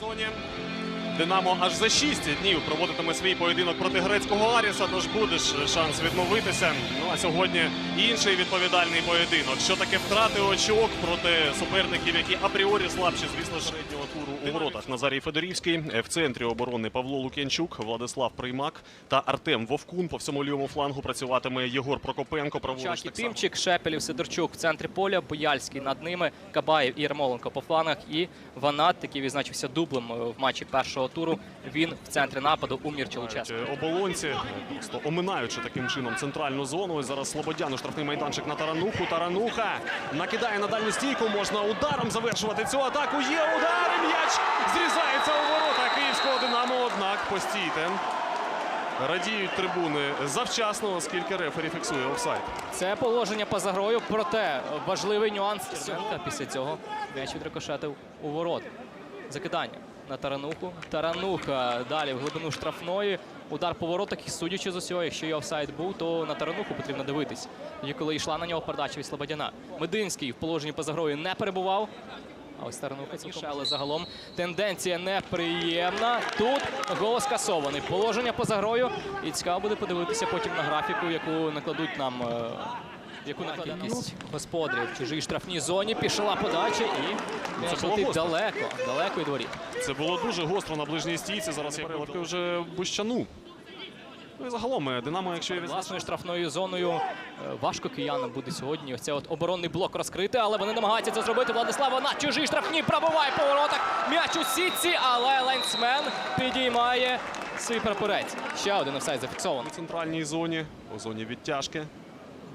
зоні. Динамо аж за 6 днів проводитиме свій поєдинок проти грецького Аріса, тож буде шанс відновитися. Ну а сьогодні інший відповідальний поєдинок. Що таке втрати очок проти суперників, які апріорі слабші, звісно середнього туру у воротах. Назарій Федорівський, в центрі оборони Павло Лук'янчук, Владислав Приймак та Артем Вовкун. По всьому лівому флангу працюватиме Єгор Прокопенко. Праворуч так. Тимчик, Шепелів, Сидорчук в центрі поля, Бояльський над ними, Кабаєв і Ярмоленко по флангах. І Ванат, який відзначився дублем е, в матчі першого туру. Він в центрі нападу у Мірчелуческу. Е, Оболонці, просто оминаючи таким чином центральну зону. І зараз Слободяну штрафний майданчик на Тарануху. Тарануха накидає на дальню стійку. Можна ударом завершувати цю атаку. Є удар. і М'яч зрізається у ворота київського Динамо. Однак постійте. Радіють трибуни завчасно, оскільки рефері фіксує офсайд. Це положення поза грою, проте важливий нюанс. Після цього м'яч відрикошетив у ворот. Закидання на Тарануху. Тарануха далі в глибину штрафної. Удар по воротах. І судячи з усього, якщо і офсайд був, то на Тарануху потрібно дивитись. І коли йшла на нього передача від Слободяна. Мединський в положенні поза грою не перебував. А ось Тарануха ніше, але загалом тенденція неприємна. Тут гол скасований. Положення поза грою. І цікаво буде подивитися потім на графіку, яку накладуть нам. Яку кількість господарів в чужій штрафній зоні пішла подача і було далеко, далеко від воріт. Це було дуже гостро на ближній стійці. Зараз я переливки вже Бущану. Ну і загалом е, Динамо, якщо я Власною штрафною зоною е, важко киянам буде сьогодні. Ось це от оборонний блок розкрити, але вони намагаються це зробити. Владислава на чужій штрафній пробиває по воротах. М'яч у сітці, але Ленсмен підіймає свій прапорець. Ще один офсайд зафіксований. в центральній зоні, у зоні відтяжки.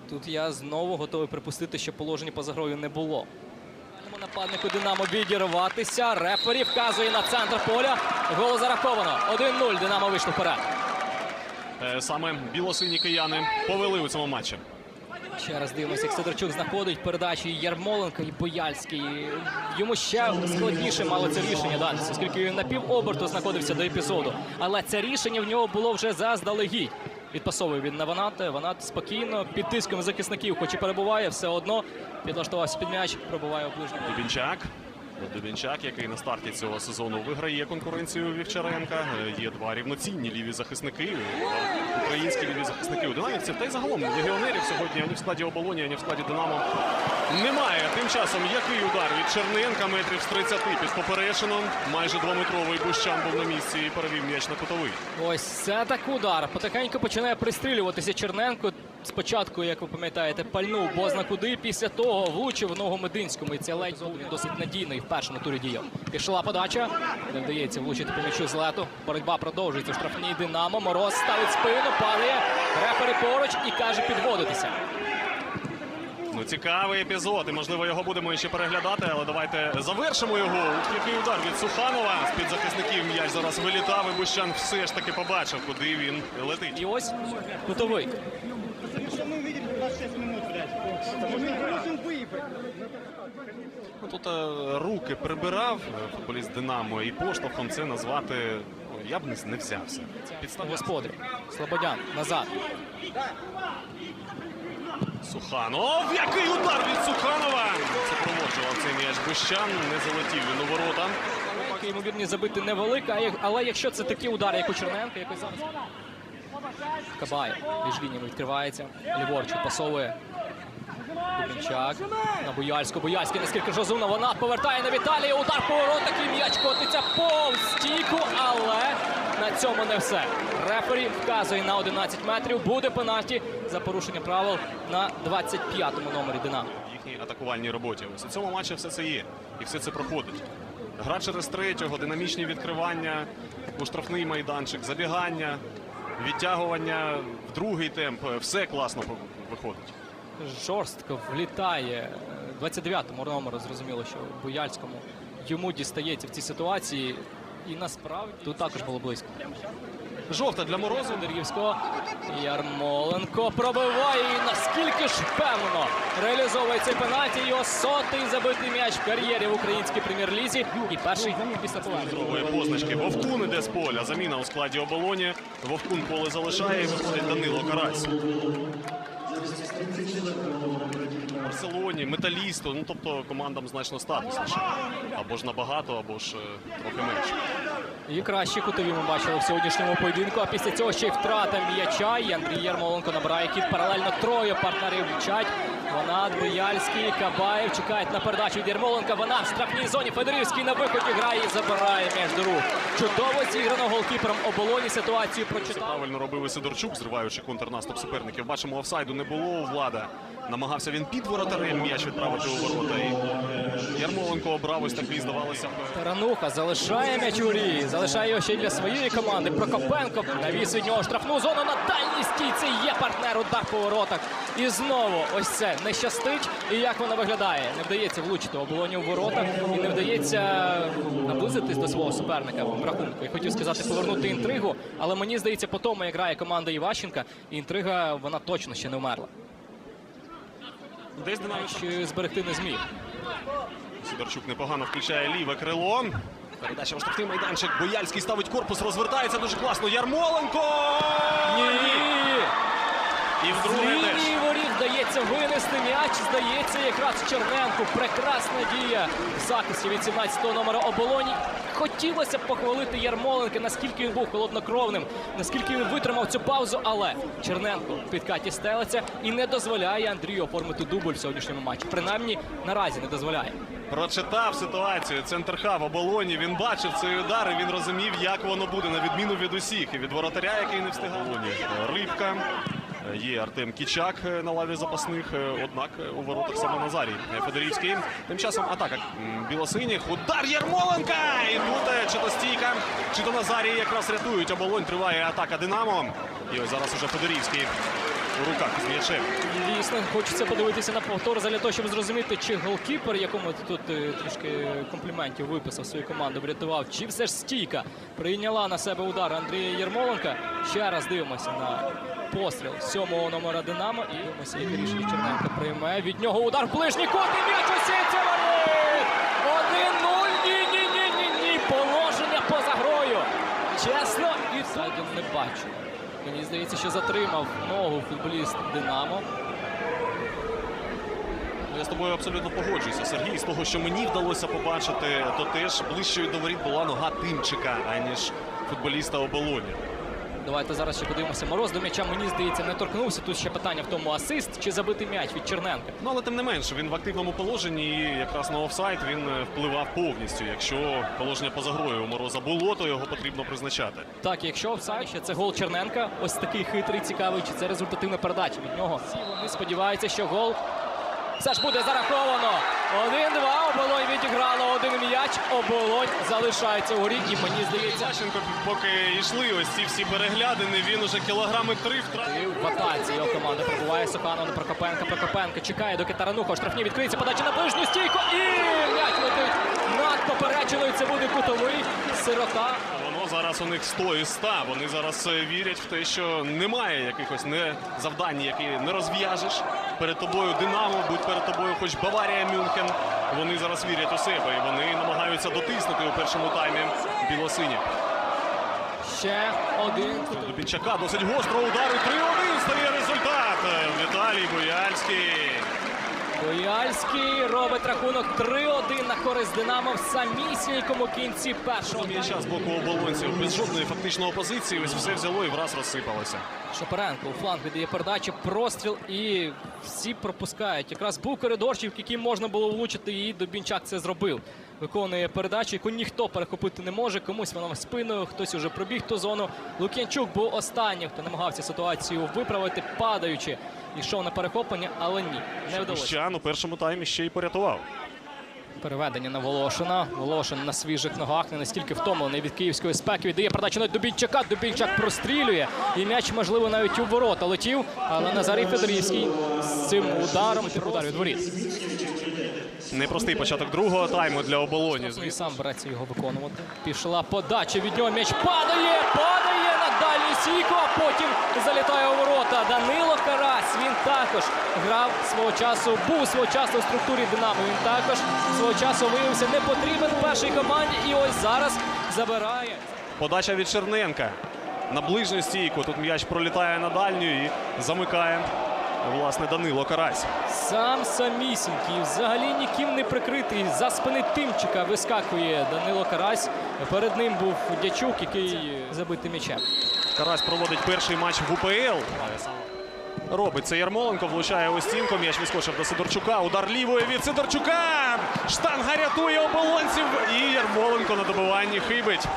Тут я знову готовий припустити, що положення поза грою не було. Нападнику Динамо відірватися. Рефері вказує на центр поля. Гол зараховано. 1-0. Динамо вийшло вперед. Е, Саме білосині кияни повели у цьому матчі. Ще раз дивимося, як Сидорчук знаходить передачі Ярмоленка і Бояльський. Йому ще складніше мало це рішення далі, оскільки він на півоберту знаходився до епізоду. Але це рішення в нього було вже заздалегідь. Відпасовує він на Ванате. Ванат спокійно під тиском захисників, хоч і перебуває, все одно підлаштувався під м'яч, пробуває у ближній. Дубінчак. Дубінчак, який на старті цього сезону виграє конкуренцію Вівчаренка. Є два рівноцінні ліві захисники. Українські ліві захисники у динамівців. Та й загалом легіонерів сьогодні ані в складі оболоні, ані в складі Динамо немає. Тим часом який удар від Черненка метрів з 30 під поперечином. Майже двометровий Бущан був на місці і перевів м'яч на кутовий. Ось це так удар. Потихеньку починає пристрілюватися Черненко. Спочатку, як ви пам'ятаєте, пальнув бозна куди. Після того влучив ногу Мединському. І це ледь він досить надійний в першому турі діяв. Пішла подача. Не вдається влучити по м'ячу з лету. Боротьба продовжується. Штрафній Динамо. Мороз ставить спину, падає. Рефери поруч і каже підводитися Ну, цікавий епізод, і можливо його будемо ще переглядати, але давайте завершимо його. Ух, Який удар від Суханова з під захисників м'яч зараз вилітав, і Бущан все ж таки побачив, куди він летить. І ось кутовий. Что мы увидели 26 минут, блядь. Мы можем выиграть. Ну, Тут е, руки прибирав е, футболіст Динамо, і поштовхом це назвати ой, я б не, не взявся. Підставляв. Господарів. Слободян назад. Суханов. Який удар від Суханова! Це проводжував цей м'яч Бущан. Не залетів він у ворота. Яка ймовірність забити невелика, але якщо це такі удари, як у Черненка, якось зараз. Кабай між лініями відкривається. Ліворуч пасовує. Дубінчак на Бояльську. Бояльський наскільки ж розумно. Вона повертає на Віталія. Удар по воротах і м'яч котиться повз стійку, але на цьому не все. Рефері вказує на 11 метрів. Буде пенальті за порушення правил на 25-му номері Динамо. в їхній атакувальній роботі. Ось у цьому матчі все це є, і все це проходить. Гра через третього, динамічні відкривання, у штрафний майданчик, забігання, відтягування в другий темп. Все класно виходить. жорстко влітає 29-му номеру. Зрозуміло, що Бояльському йому дістається в цій ситуації. І насправді тут також було близько. Жовта для морозу. Дергівського Ярмоленко пробиває і наскільки ж впевнено реалізовує цей пенальті. Його сотий забитий м'яч в кар'єрі в українській прем'єр-лізі. І перший після повернення. Другої позначки. Вовкун іде з поля. Заміна у складі оболоні. Вовкун поле залишає і виходить Данило Карась. Барселоні, металісту, ну тобто командам значно статусніше. Або ж набагато, або ж е, трохи менше. І кращі кутові ми бачили в сьогоднішньому поєдинку. А після цього ще й втрата м'яча. І Андрій Ярмоленко набирає хід. Паралельно троє партнерів вчать. Вона Бояльський, Кабаєв чекають на передачу від Ярмоленка. Вона в штрафній зоні. Федорівський на виході грає і забирає до рук. Чудово зіграно голкіпером оболоні. Ситуацію прочитав. Правильно робив Сидорчук, зриваючи контрнаступ суперників. Бачимо, офсайду не було у влада. Намагався він під воротарем м'яч відправити у ворота. І Ярмоленко обрав ось такий, здавалося. Тарануха залишає м'яч у грі, залишає його ще й для своєї команди. Прокопенко навіс від нього штрафну зону на дальній стійці. Є партнер удар по воротах. І знову ось це не щастить. І як вона виглядає? Не вдається влучити оболоні у ворота і не вдається наблизитись до свого суперника в рахунку. Я хотів сказати повернути інтригу, але мені здається, по тому, як грає команда Іващенка, інтрига вона точно ще не вмерла. Десь динаміч. Чи зберегти не зміг. Сидорчук непогано включає ліве крило. Передача в штрафний майданчик. Бояльський ставить корпус, розвертається дуже класно. Ярмоленко! Ні! І вдруге теж. воріт вдається винести м'яч. Здається, якраз Черненку. Прекрасна дія в захисті від 17-го номера оболоні. Хотілося б похвалити Ярмоленка, наскільки він був холоднокровним, наскільки він витримав цю паузу. Але Черненко в підкаті стелиться і не дозволяє Андрію оформити дубль в сьогоднішньому матчі. Принаймні наразі не дозволяє. Прочитав ситуацію. Центр хав оболоні. Він бачив цей удар і він розумів, як воно буде, на відміну від усіх. І від воротаря, який не встигав. Оболоні. Рибка. Є Артем Кічак е, на лаві запасних, е, однак е, у воротах саме Назарій Федорівський. Тим часом атака білосиніх. Удар Ярмоленка! І тут чи то стійка, чи то Назарій якраз рятують. Оболонь триває атака Динамо. І ось зараз уже Федорівський у руках з м'ячем. Дійсно, хочеться подивитися на повтор для того, щоб зрозуміти, чи голкіпер, якому тут трішки компліментів виписав свою команду, врятував, чи все ж стійка прийняла на себе удар Андрія Єрмоленка. Ще раз дивимося на постріл сьомого номера Динамо. І яке рішення Черненко прийме. Від нього удар в ближній кут і м'яч сітці воріт! 1-0. Ні, ні, ні, ні, ні. Положення поза грою. Чесно, і ззаді не бачу. Мені здається, що затримав ногу футболіст Динамо. Я з тобою абсолютно погоджуюся, Сергій. З того, що мені вдалося побачити, то теж ближчою до воріт була нога Тимчика, аніж футболіста оболоні. Давайте зараз ще подивимося. Мороз до м'яча, мені здається, не торкнувся. Тут ще питання в тому, асист чи забитий м'яч від Черненка. Ну але тим не менше, він в активному положенні і якраз на офсайд він е, впливав повністю. Якщо положення поза грою у мороза було, то його потрібно призначати. Так, якщо офсайд, ще це гол Черненка. Ось такий хитрий, цікавий, чи це результативна передача від нього. Всі вони сподіваються, що гол все ж буде зараховано. 1-2. Оболонь відіграла один м'яч. Оболонь залишається у грі. І мені здається, Защенко, поки йшли ось ці всі переглядини, він уже кілограми три втратив. в атаці його команда пробуває Суханов Прокопенка. Прокопенка чекає, доки Тарануха штрафні відкриється. Подача на ближню стійку. І м'яч летить над поперечиною. Це буде кутовий. Сирота. Воно зараз у них 100 і 100. Вони зараз е, вірять в те, що немає якихось не завдань, які не розв'яжеш. Перед тобою Динамо, будь перед тобою хоч Баварія Мюнхен. Вони зараз вірять у себе і вони намагаються дотиснути у першому таймі білосині. Ще один До кутовий. Досить гостро удари. 3-1 стає результат. Віталій Бояльський. Бояльський робить рахунок 3-1 на користь Динамо в самісінькому кінці першого М'яча з боку оболонців без жодної фактичної опозиції. Ось все взяло і враз розсипалося. Шапаренко у фланг віддає передачу, простріл і всі пропускають. Якраз був коридорчик, який можна було влучити, і Дубінчак це зробив. Виконує передачу, яку ніхто перехопити не може. Комусь вона в спину, хтось уже пробіг ту зону. Лук'янчук був останнім, хто намагався ситуацію виправити, падаючи. Йшов на перехоплення, але ні, не вдалося. У першому таймі ще й порятував. Переведення на Волошина. Волошин на свіжих ногах, не настільки втомлений від київської спеки. Віддає передачу на Дубінчака. Дубінчак прострілює. І м'яч, можливо, навіть у ворота летів. Але Назарій Федорівський з цим ударом удар від воріт. Непростий початок другого тайму для оболоні. Ну і сам береться його виконувати. Пішла подача від нього. М'яч падає, падає на дальню стійку, а потім залітає у ворота. Данило Карась. Також грав свого часу, був свого часу в структурі Динамо. Він також свого часу виявився не потрібен першій команді. І ось зараз забирає. Подача від Черненка на ближню стійку. Тут м'яч пролітає на дальню і замикає власне Данило Карась. Сам самісінький, взагалі ніким не прикритий. За спини Тимчика вискакує Данило Карась. Перед ним був Дячук, який забитий м'ячем. Карась проводить перший матч в УПЛ. Робить це Ярмоленко, влучає у стінку. М'яч відскочив до Сидорчука. Удар лівої від Сидорчука. Штанга рятує оболонців. І Ярмоленко на добиванні хибить.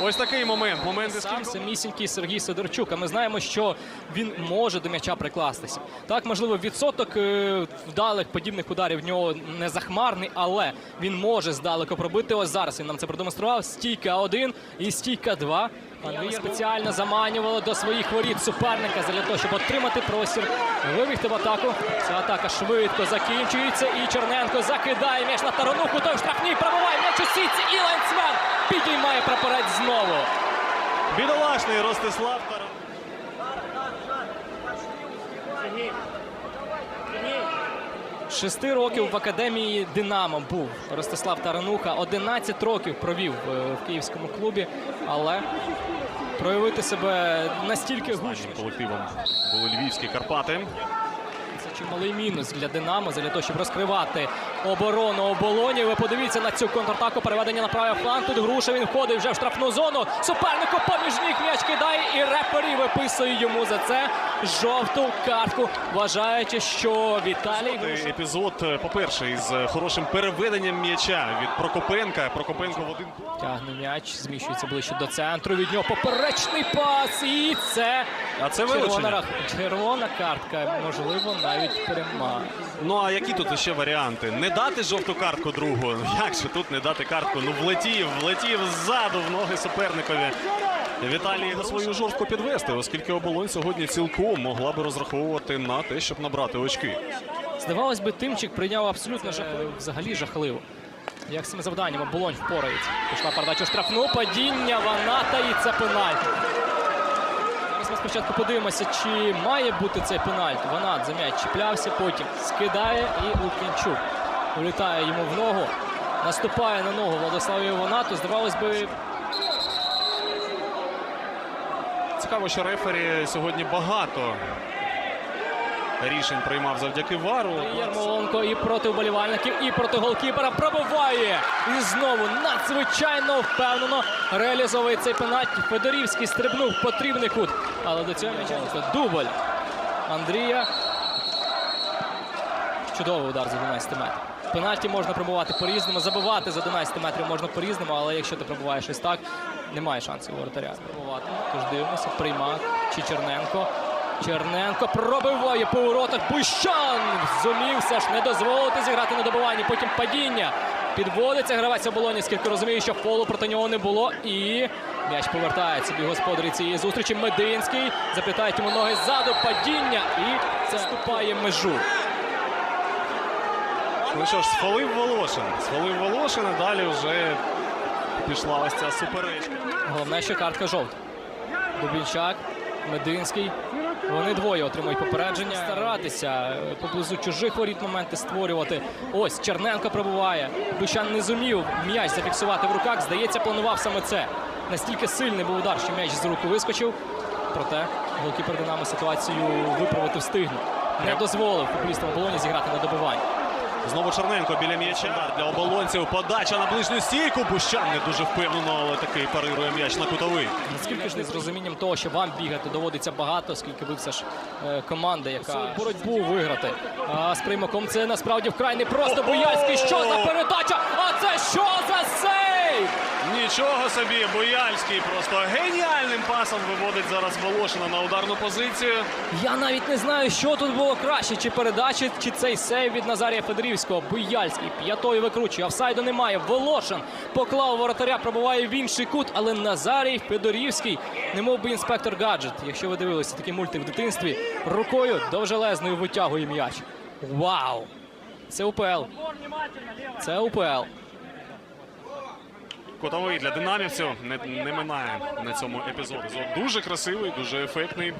Ось такий момент. Момент Сам самісінький Сергій Сидорчук. А ми знаємо, що він може до м'яча прикластися. Так, можливо, відсоток е, вдалих подібних ударів в нього не захмарний, але він може здалеку пробити. Ось зараз він нам це продемонстрував. Стійка 1 і стійка 2. Андрій спеціально заманювало до своїх воріт суперника для того, щоб отримати простір, вибігти в атаку. Ця атака швидко закінчується. І Черненко закидає м'яч на тарануху. Той штрафній пробиває м'яч у сітці. І лайнсмен підіймає прапорець знову. Бідолашний Ростислав Шести років в академії Динамо був Ростислав Тарануха. 11 років провів е, в київському клубі, але проявити себе настільки гучно. Колективом були львівські Карпати. Це чималий мінус для Динамо, для того, щоб розкривати оборону оболоні. Ви подивіться на цю контратаку. Переведення на правий фланг. Тут груша він входить вже в штрафну зону. Супернику поміж ніг м'яч кидає і рефері виписує йому за це жовту картку, вважаючи, що Віталій Груша Епізод, е, по-перше, із е, хорошим переведенням м'яча від Прокопенка. Прокопенко в один Тягне м'яч, зміщується ближче до центру. Від нього поперечний пас. І це А це червона, вилучення. червона картка, можливо, навіть пряма. Ну а які тут ще варіанти? Не дати жовту картку другу. Як же тут не дати картку? Ну влетів, влетів ззаду в ноги суперникові. Віталій його свою жорстко підвести, оскільки оболонь сьогодні цілком могла би розраховувати на те, щоб набрати очки. Здавалось би, Тимчик прийняв абсолютно жахливо, взагалі жахливо. Як з цим завданням оболонь впорається. Пішла передача штрафну, падіння, Ваната і це пенальті. Зараз ми спочатку подивимося, чи має бути цей пенальті. Ванат за м'яч чіплявся, потім скидає і Лук'янчук влітає йому в ногу. Наступає на ногу Владиславі Ванату. Здавалось би, Цікаво, що рефері сьогодні багато рішень приймав завдяки вару. Ярмоленко і проти вболівальників, і проти голкіпера пробиває. І знову надзвичайно впевнено реалізовує цей пенальті. Федорівський стрибнув потрібний кут. Але до цього м'яча дубль Андрія. Чудовий удар з 11 метрів. Пенальті можна пробувати по-різному, забивати з 11 метрів можна по-різному, але якщо ти пробуваєш ось так, немає шансів воротаря пробувати. Тож дивимося, приймак чи Черненко. Черненко пробиває по воротах. Бущан зумів все ж не дозволити зіграти на добиванні. Потім падіння. Підводиться гравець оболоні, скільки розуміє, що фолу проти нього не було. І м'яч повертає собі господарі цієї зустрічі. Мединський заплітають йому ноги ззаду. Падіння і це ступає межу. Ну що ж, сфалив Волошин. Сфалив Волошин, а далі вже пішла ось ця суперечка. Головне, що картка жовта. Дубінчак, Мединський. Вони двоє отримують попередження. Старатися е, поблизу чужих воріт моменти створювати. Ось Черненко пробуває. Бущан не зумів м'яч зафіксувати в руках. Здається, планував саме це. Настільки сильний був удар, що м'яч з руку вискочив. Проте голкіпер Динамо ситуацію виправити встигнув. Не дозволив футболістам оболоні зіграти на добивання. Знову Черненко біля м'яча для оболонців. Подача на ближню стійку. Бущан не дуже впевнено, але такий парирує м'яч на кутовий. Наскільки ж не з розумінням того, що вам бігати доводиться багато, оскільки ви все ж е, команда, яка боротьбу виграти. А з приймаком це насправді вкрай непросто. Бояльський, що за передача? А це що за сейв? Нічого собі, Бояльський просто геніальним пасом виводить зараз Волошина на ударну позицію. Я навіть не знаю, що тут було краще, чи передачі, чи цей сейв від Назарія Федорівського. Бояльський п'ятою викручує. Офсайду немає. Волошин поклав воротаря, пробуває в інший кут, але Назарій Федорівський, немов би інспектор гаджет. Якщо ви дивилися такий мультик в дитинстві, рукою довжелезною витягує м'яч. Вау! Це УПЛ. Це УПЛ. Кутовий для динамівців не, не минає на цьому епізоді. Дуже красивий, дуже ефектний.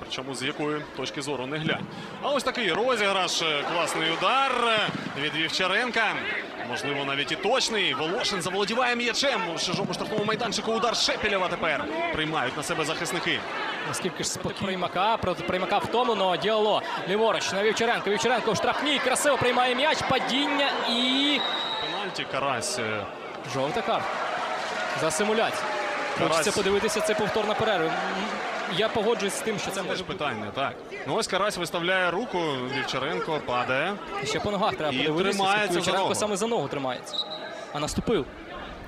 Причому з якої точки зору не глянь. А ось такий розіграш, е, класний удар е, від Вівчаренка. Можливо, навіть і точний. Волошин заволодіває м'ячем у чужому штрафному майданчику. Удар Шепелєва тепер приймають на себе захисники. Наскільки ж спокійно приймака, проти приймака втомлено. Діало ліворуч на Вівчаренко. Вівчаренко в штрафній красиво приймає м'яч. Падіння і Пенальті Карась. Жовта карта. За симуляцію. Карась. Хочеться подивитися цей повтор на перерву. Я погоджуюсь з тим, що це Це може питання. Так. Ну ось Карась виставляє руку. Вівчаренко падає. Ще по ногах треба І подивитися. тримається за Вівчаренко ногу. саме за ногу тримається. А наступив.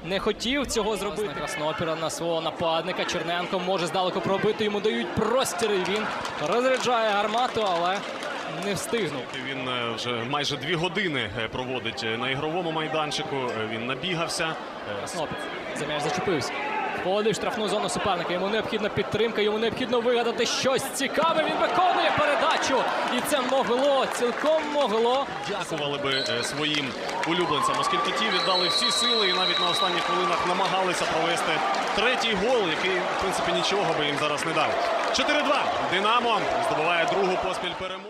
Не хотів цього зробити. Краснопіра на свого нападника. Черненко може здалеку пробити. Йому дають простір. І він розряджає гармату, але не встигнув. Він е, вже майже дві години е, проводить е, на ігровому майданчику. Він набігався. Краснопір за м'яч зачепився. Входить в штрафну зону суперника. Йому необхідна підтримка, йому необхідно вигадати щось цікаве. Він виконує передачу. І це могло, цілком могло. Дякували би своїм улюбленцям, оскільки ті віддали всі сили і навіть на останніх хвилинах намагалися провести третій гол, який, в принципі, нічого би їм зараз не дав. 4-2. Динамо здобуває другу поспіль перемогу.